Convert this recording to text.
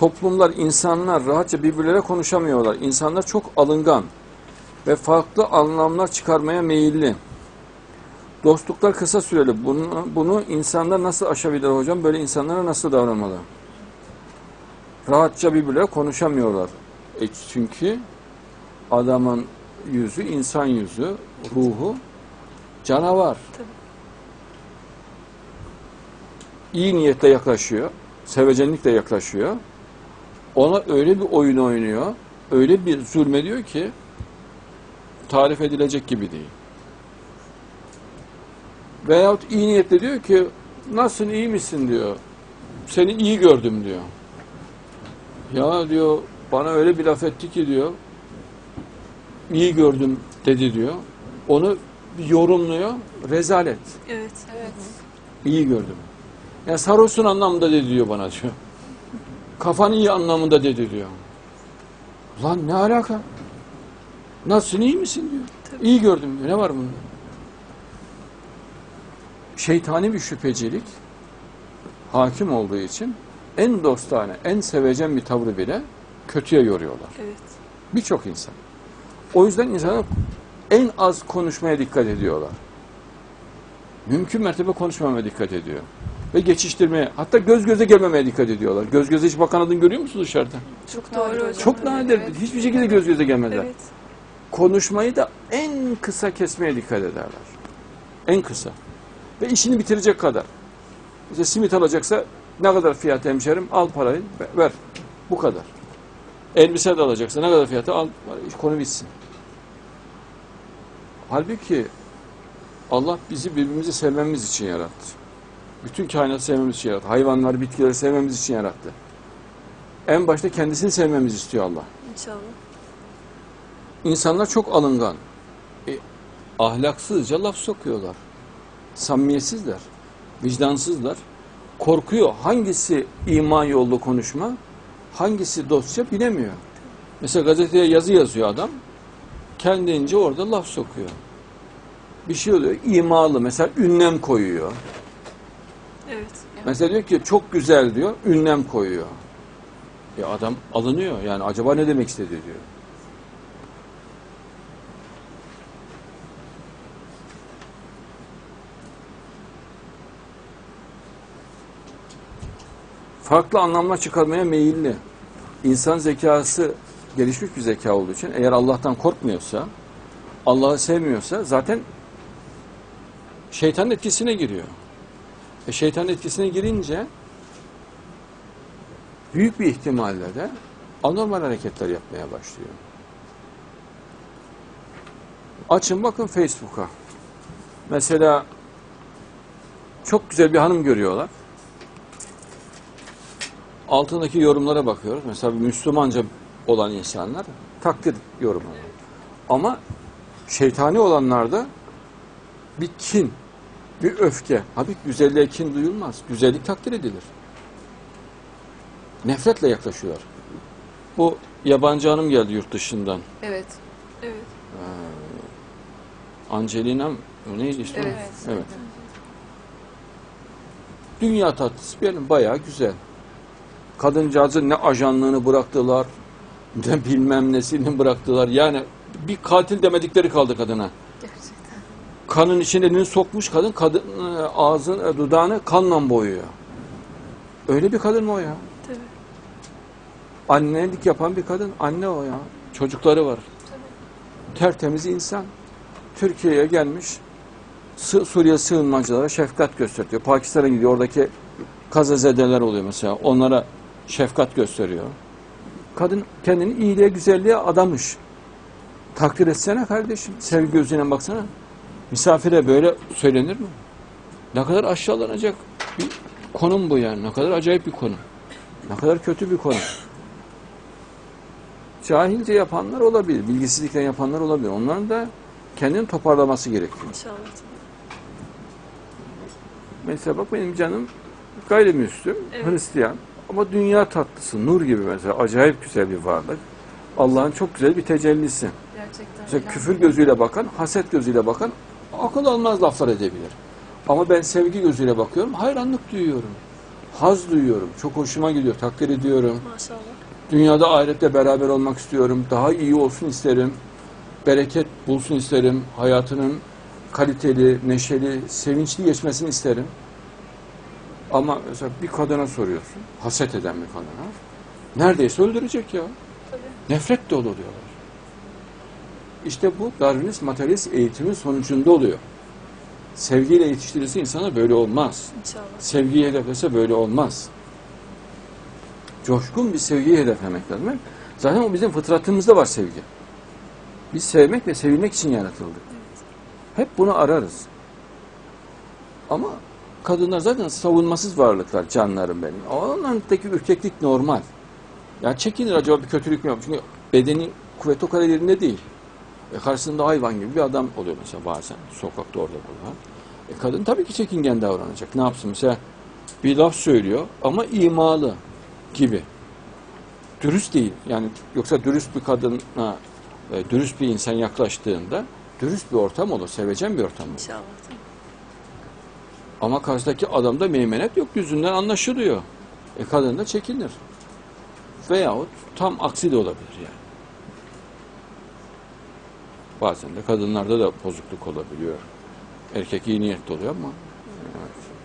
toplumlar, insanlar rahatça birbirleriyle konuşamıyorlar. İnsanlar çok alıngan ve farklı anlamlar çıkarmaya meyilli. Dostluklar kısa süreli. Bunu, bunu insanlar nasıl aşabilir hocam? Böyle insanlara nasıl davranmalı? Rahatça birbirleriyle konuşamıyorlar. E çünkü adamın yüzü, insan yüzü, ruhu canavar. Tabii. İyi niyetle yaklaşıyor, sevecenlikle yaklaşıyor. Ona öyle bir oyun oynuyor, öyle bir zulmediyor ki tarif edilecek gibi değil. Veyahut iyi niyetle diyor ki nasılsın iyi misin diyor. Seni iyi gördüm diyor. Ya diyor bana öyle bir laf etti ki diyor. iyi gördüm dedi diyor. Onu yorumluyor. Rezalet. Evet. Evet. İyi gördüm. Ya sarhoşsun anlamında dedi diyor bana diyor. Kafan iyi anlamında dedi diyor. Lan ne alaka? Nasılsın iyi misin diyor. Tabii. İyi gördüm diyor. Ne var bunda? Şeytani bir şüphecilik hakim olduğu için en dostane, en sevecen bir tavrı bile kötüye yoruyorlar. Evet. Birçok insan. O yüzden insanlar en az konuşmaya dikkat ediyorlar. Mümkün mertebe konuşmamaya dikkat ediyor. Ve geçiştirmeye, hatta göz göze gelmemeye dikkat ediyorlar. Göz göze hiç bakan adını görüyor musunuz dışarıda? Çok Doğru hocam. Çok nadir. Evet. Hiçbir şekilde göz göze gelmezler. Evet. Konuşmayı da en kısa kesmeye dikkat ederler. En kısa. Ve işini bitirecek kadar. İşte simit alacaksa ne kadar fiyat hemşerim? Al parayı ver. Bu kadar. Elbise de alacaksa ne kadar fiyatı? Al konu bitsin. Halbuki Allah bizi birbirimizi sevmemiz için yarattı. Bütün kainatı sevmemiz için yarattı. Hayvanları, bitkileri sevmemiz için yarattı. En başta kendisini sevmemizi istiyor Allah. İnşallah. İnsanlar çok alıngan. E, ahlaksızca laf sokuyorlar. Samimiyetsizler. Vicdansızlar. Korkuyor. Hangisi iman yollu konuşma, hangisi dostça bilemiyor. Mesela gazeteye yazı yazıyor adam. Kendince orada laf sokuyor. Bir şey oluyor. imalı. Mesela ünlem koyuyor. Evet. Mesela diyor ki çok güzel diyor. Ünlem koyuyor. E adam alınıyor. Yani acaba ne demek istedi diyor. farklı anlamlar çıkarmaya meyilli. İnsan zekası gelişmiş bir zeka olduğu için eğer Allah'tan korkmuyorsa, Allah'ı sevmiyorsa zaten şeytanın etkisine giriyor. E şeytanın etkisine girince büyük bir ihtimalle de anormal hareketler yapmaya başlıyor. Açın bakın Facebook'a. Mesela çok güzel bir hanım görüyorlar altındaki yorumlara bakıyoruz. Mesela Müslümanca olan insanlar takdir yorumu. Ama şeytani olanlarda bir kin, bir öfke. Abi güzelliğe kin duyulmaz. Güzellik takdir edilir. Nefretle yaklaşıyorlar. Bu yabancı hanım geldi yurt dışından. Evet. Evet. Angelina mı? O neydi ismi? Evet. evet. Dünya tatlısı bir yerin bayağı güzel. Kadıncağızın ne ajanlığını bıraktılar, ne bilmem nesini bıraktılar. Yani bir katil demedikleri kaldı kadına. Kanın içine elini sokmuş kadın, kadın e, ağzın, e, dudağını kanla boyuyor. Öyle bir kadın mı o ya? Tabii. Annelik yapan bir kadın, anne o ya. Çocukları var. Tertemiz insan. Türkiye'ye gelmiş. Suriye sığınmacılara şefkat gösteriyor. Pakistan'a gidiyor. Oradaki kazazedeler oluyor mesela. Onlara şefkat gösteriyor. Kadın kendini iyiliğe, güzelliğe adamış. Takdir etsene kardeşim. Sevgi gözüyle baksana. Misafire böyle söylenir mi? Ne kadar aşağılanacak bir konum bu yani. Ne kadar acayip bir konu. Ne kadar kötü bir konu. Cahilce yapanlar olabilir. Bilgisizlikten yapanlar olabilir. Onların da kendini toparlaması gerekiyor. İnşallah. Mesela bak benim canım gayrimüslim, Evet. Hristiyan ama dünya tatlısı, nur gibi mesela acayip güzel bir varlık. Allah'ın çok güzel bir tecellisi. Gerçekten. Mesela küfür gözüyle bakan, haset gözüyle bakan akıl almaz laflar edebilir. Ama ben sevgi gözüyle bakıyorum, hayranlık duyuyorum. haz duyuyorum. Çok hoşuma gidiyor, takdir ediyorum. Maşallah. Dünyada ahirette beraber olmak istiyorum. Daha iyi olsun isterim. Bereket bulsun isterim. Hayatının kaliteli, neşeli, sevinçli geçmesini isterim. Ama mesela bir kadına soruyorsun. Haset eden bir kadına. Neredeyse öldürecek ya. Tabii. Nefret dolu diyorlar. İşte bu Darwinist materyalist eğitimin sonucunda oluyor. Sevgiyle yetiştirirse insana böyle olmaz. İnşallah. Sevgiyi hedeflese böyle olmaz. Coşkun bir sevgiyi hedeflemek lazım. Zaten o bizim fıtratımızda var sevgi. Biz sevmek ve sevilmek için yaratıldık. Hep bunu ararız. Ama kadınlar zaten savunmasız varlıklar, canlarım benim. Onlardaki ürkeklik normal. Ya çekinir acaba bir kötülük mü yapmış? Çünkü bedeni kuvveti o kadar yerinde değil. E karşısında hayvan gibi bir adam oluyor mesela bazen sokakta orada burada. E kadın tabii ki çekingen davranacak. Ne yapsın mesela bir laf söylüyor ama imalı gibi. Dürüst değil. Yani yoksa dürüst bir kadına e, dürüst bir insan yaklaştığında dürüst bir ortam olur. Sevecen bir ortam olur. İnşallah. Ama karşıdaki adamda meymenet yok. Yüzünden anlaşılıyor. E kadın da çekinir. Veyahut tam aksi de olabilir yani. Bazen de kadınlarda da bozukluk olabiliyor. Erkek iyi niyetli oluyor ama. Evet.